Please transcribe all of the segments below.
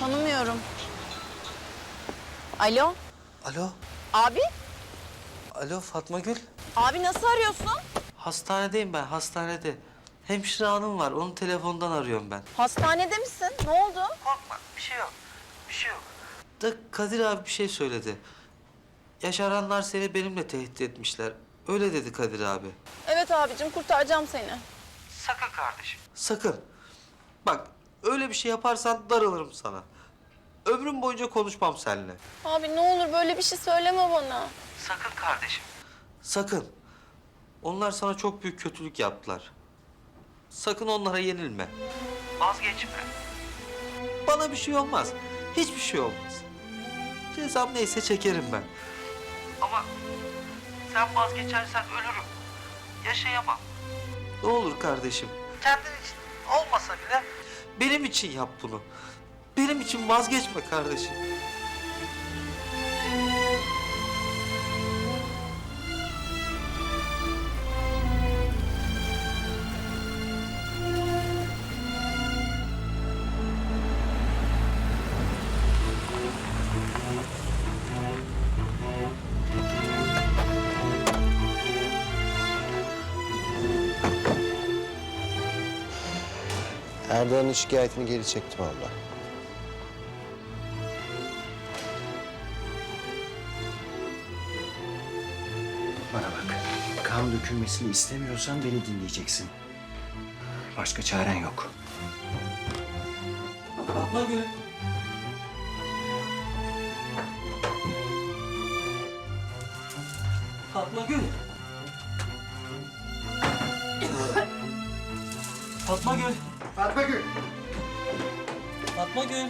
Tanımıyorum. Alo? Alo? Abi? Alo Fatma Gül. Abi nasıl arıyorsun? Hastanedeyim ben, hastanede. Hemşire hanım var, onu telefondan arıyorum ben. Hastanede misin? Ne oldu? Korkma, bir şey yok. Bir şey yok. Da Kadir abi bir şey söyledi. Yaşaranlar seni benimle tehdit etmişler. Öyle dedi Kadir abi. Evet abicim, kurtaracağım seni. Sakın kardeşim. Sakın. Bak öyle bir şey yaparsan darılırım sana. Ömrüm boyunca konuşmam seninle. Abi ne olur böyle bir şey söyleme bana. Sakın kardeşim. Sakın. Onlar sana çok büyük kötülük yaptılar. Sakın onlara yenilme. Vazgeçme. Bana bir şey olmaz. Hiçbir şey olmaz. Cezam neyse çekerim ben. Ama sen vazgeçersen ölürüm. Yaşayamam. Ne olur kardeşim. Kendin için olmasa bile benim için yap bunu. Benim için vazgeçme kardeşim. Erdoğan'ın şikayetini geri çektim abla. Bana bak. Kan dökülmesini istemiyorsan beni dinleyeceksin. Başka çaren yok. Fatma Gül. Fatma Gül. Fatma Gül. Fatma Gül. Fatma Gül.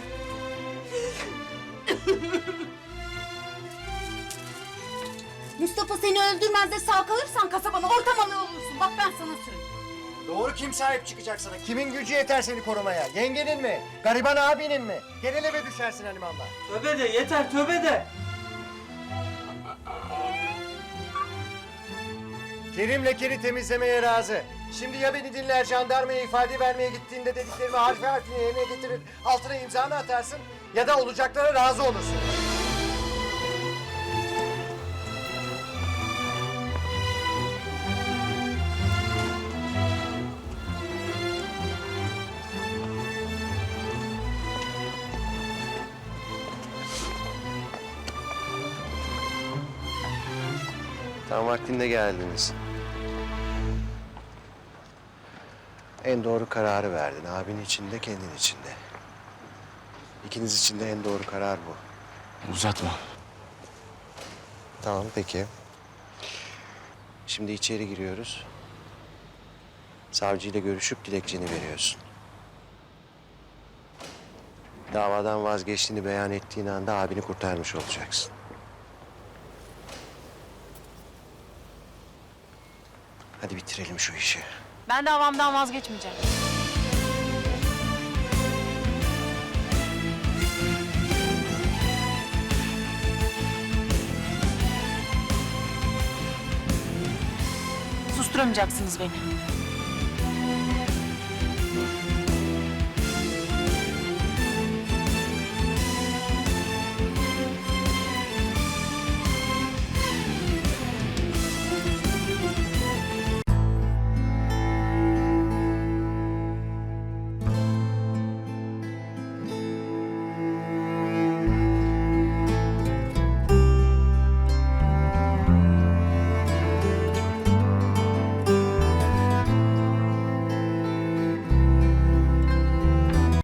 Mustafa seni öldürmez de sağ kalırsan kasabana ortamalı olursun. Bak ben sana söyleyeyim. Doğru kim sahip çıkacak sana? Kimin gücü yeter seni korumaya? Yengenin mi? Gariban abinin mi? Genel eve düşersin Haliman'la. Tövbe de yeter tövbe de. Kerim lekeni temizlemeye razı. Şimdi ya beni dinler jandarmaya ifade vermeye gittiğinde dediklerimi harfi harfine yerine getirir altına imzanı atarsın ya da olacaklara razı olursun. Tam vaktinde geldiniz. En doğru kararı verdin. Abin için de kendin için de. İkiniz için de en doğru karar bu. Uzatma. Tamam peki. Şimdi içeri giriyoruz. Savcıyla görüşüp dilekçeni veriyorsun. Davadan vazgeçtiğini beyan ettiğin anda abini kurtarmış olacaksın. Hadi bitirelim şu işi. Ben davamdan vazgeçmeyeceğim. Susturamayacaksınız beni.